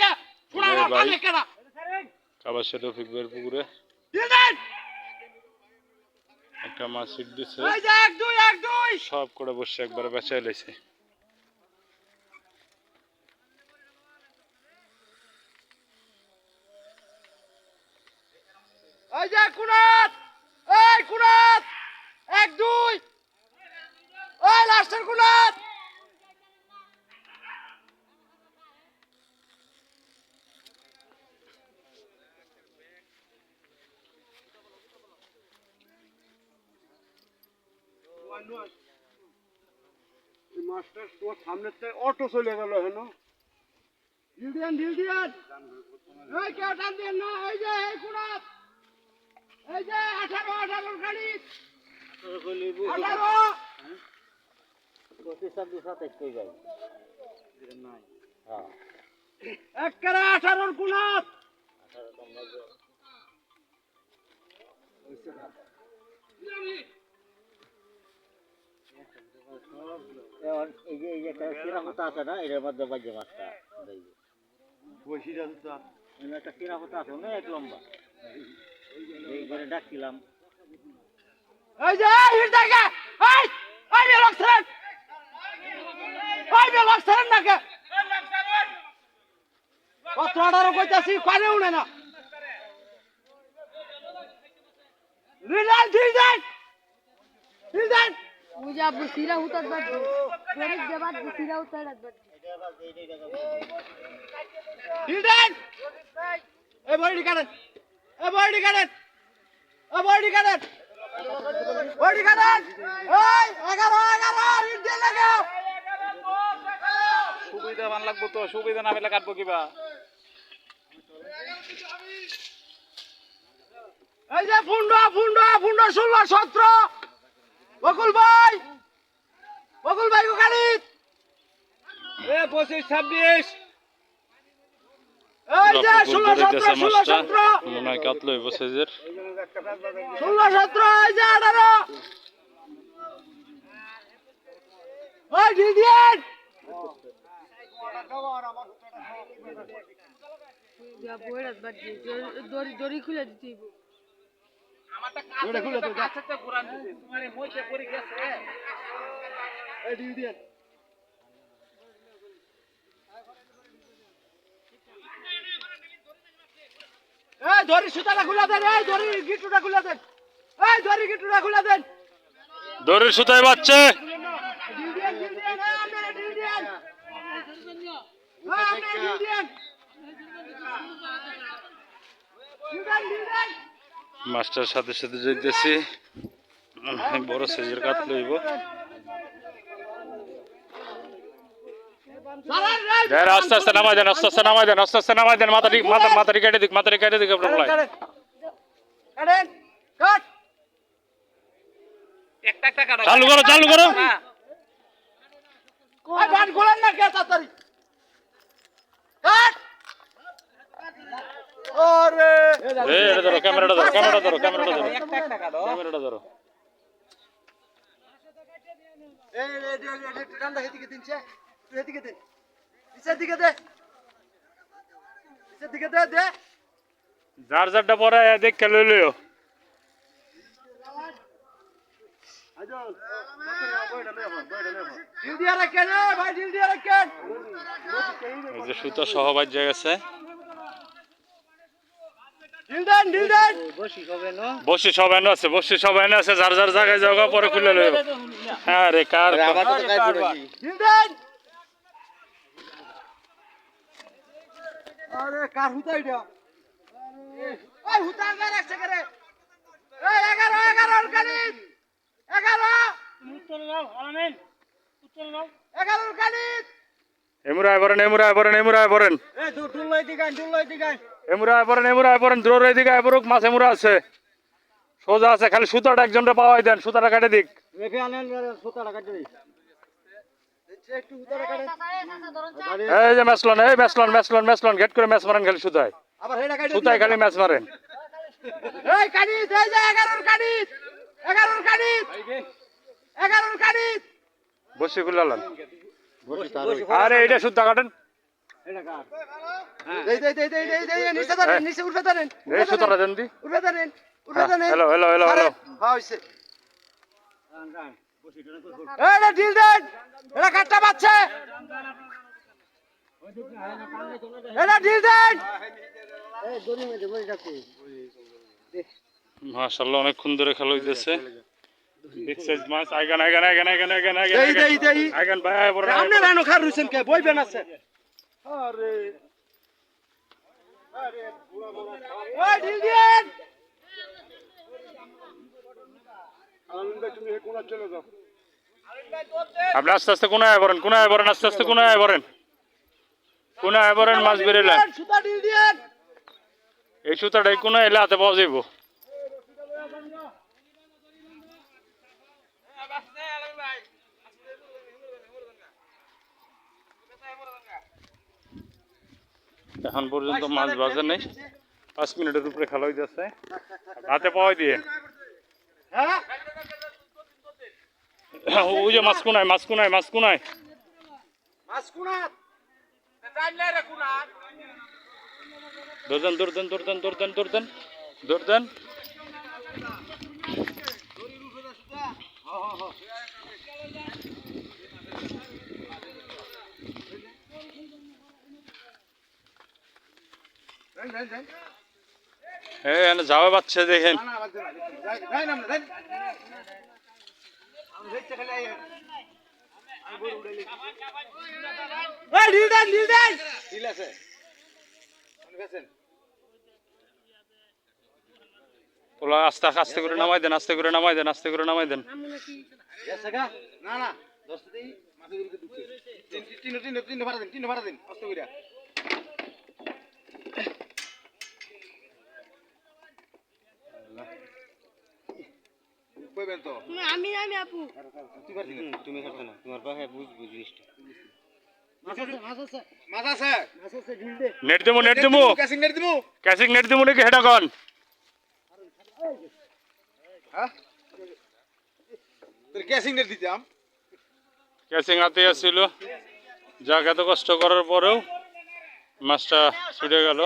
কে শোনা রে না ভাই। কানে। কেনা কাবাসে রফিক ভাইয়ের পুকুরে। একটা মাছ ছিট দুই সব করে বসে একবার বেচাই লাইছে। এই যে মাস্টার অটো চলে গেল হেন টান দিয়েন না এই যে এই কুনাত এই যে আঠারো আঠারোর গাড়ি আঠারো একেবারে আঠারোর কুনাত এই যে এই যে একটা আছে না এটার মধ্যে বাজে মাছটা বসিরা তো এমনি একটা কিরামতা আছে না এক লম্বা এই করে ডাকছিলাম এই যে হিট এই এই বে লক্সরেন এই বে লক্সরেন নাকে কত আঠারো কইতাছি কানে উনে না রিলাল ঢিল দেন मुझे अब सीरा उतर बैठ थोड़ी देर बाद सीरा उतर बैठ ঢিল দেন এই বডি কাটেন এই বডি কাটেন এই বডি কাটেন বডি কাটেন এই এগারো এগারো হিট দিয়ে লাগাও সুবিধা মান লাগবো তো সুবিধা না পেলে কাটবো কিবা এই যে ফুন্ড ফুন্ড ফুন্ড ষোলো সতেরো বকুল ভাই! বকুল ভাই ওখানে এ পঁচিশ ছাব্বিশ। এই যে ষোলো সতেরো ষোলো সতেরো। মনে হয় কাতলো ওই ডিডিয়ান দড়ি খুলে দিতে ওটা খুলে তো যা। আচ্ছা ঘুরান দিছি তোমার মইতে পড়ে গেছে এই দিদি দেন এই দড়ি সুতাটা খুলে দেন এই দড়ি গিটুটা খুলে দেন। এই দড়ি গিটুটা খুলে দেন। দড়ির সুতায় বাচ্চে মাছটার সাথে সাথে যেতেছি বড় সাইজের কাতলো হইব। সারার রে দেন আস্তে আস্তে নামাই দেন আস্তে আস্তে নামাই দেন আস্তে আস্তে নামাই দেন মাথাটি মাথা মাথাটি কেটে দিক মাথাটি কেটে দিক আপনার চালু করো চালু করো। না কে তাড়াতাড়ি? কাট। ওরে এই এটা ধরো ক্যামেরাটা ধরো ক্যামেরাটা ধরো ক্যামেরাটা ধরো। একটা একটা কাটো ক্যামেরাটা ধরো। এই রে রে রে ঠান্ডা হেদিকে দিনছে তুই হেদিকে দে নিচের দিকে দে। নিচের দিকে দে দে। যার যারটা পরে দেখ লইও। এই যে সহ বাজ্যা গেছে। বসি সব এনে আছে বসি সব এনে আছে যার যার জায়গায় যাওয়া পরে খুলে লইও হ্যাঁ রে কার আরে কার? হুতা এটা? ওই হুতা আগে রাখছে করে এই এগারো এগারো কানিত এগারো। এগারোর কানিত এমুরায় পড়েন এমুরায় পড়েন এমুরায় পড়েন এই দু টুল্লাই দিগান টুল্লাই দিগান এমুরায় পড়েন এমুরায় পড়েন দ্রোর এদিকে আইবরুক মাছ এমুরা আছে। সোজা আছে খালি সুতাটা একজনটা পাওয়াই দেন সুতাটা কাটে দিক। রেখে আনেন সুতাটা কাটে এই যে ম্যাচলন এই ম্যাচলন ম্যাচলন ম্যাচলন গেট করে ম্যাচ মারেন খালি সুতায়। আবার হেডা কাটে সুতায় খালি ম্যাচ মারেন। এই কানিত এই যে এগারোর কানিত এগারোর কানিত এগারোর কানিত বসি খুলালাম আরে এইটা সুতা কাটেন। হ্যাঁ। ঢিল দেন। মাশাআল্লাহ অনেকক্ষণ ধরে খেলা হইতেছে। আইগান আইগান আইগান আইগান আইগান আইগান দেই দেই দেই। আইগান ভাই আয় বড় আপনি রানো খার রইছেন কে? বইবেন আছে। আরে। ওই ঢিল দেন আনন্দ তুমি কোনা চলে যাও। আপনি আস্তে আস্তে কোনায় আয় বলেন কোনায় আয় বলেন আস্তে আস্তে কোনায় আয় বলেন কোনায় আয় বলেন মাছ বেরেলে এই সুতাটা এই কোনায় এলে হাতে পাওয়া যাইব। এখন পর্যন্ত মাছ বাজে নেই। পাঁচ মিনিটের উপরে খেলা হইতেছে। হাতে পাওয়াই দিয়ে। হ্যাঁ? ওই যে মাছ কোনায় মাছ কোনায় মাছ কোনায়। মাছ কুনাত দৌড়দেন দৌড়দেন দৌড়দেন দৌড়দেন দৌড়দেন দৌড়দেন হ্যাঁ এখানে যাওয়া বাচ্চা দেখেন না বাদ দেন যাই না যাই আমি দেখতে খালি আই আমি বড় উড়াইলি ওই ঢিল দেন ঢিল দেন ঢিল আছে। আমি গেছেন ওলা আস্তে আস্তে করে নামাই দেন আস্তে করে নামাই দেন আস্তে করে নামাই দেন। না না দশটা দেই মাথা তিন তিন তিন ভাড়া দিন তিন ভাড়া দিন কষ্ট কইরা। কইবেন তো? আমি আমি আপু। তুই পারবি না? তুমি করছ না। তোমার বুঝ বুঝ জিনিসটা। মাছ আছে মাছ আছে মাছ আছে মাছ আছে ঢিল দে নেট দেবো নেট দেবো ক্যাসিং নেট দিমু। ক্যাসিং নেট দেবো নাকি হেটা কন? হ্যাঁ? তোর ক্যাসিং নেট দিতাম ক্যাসিং হাতে আসছিল যাক এত কষ্ট করার পরেও মাছটা ছুটে গেল।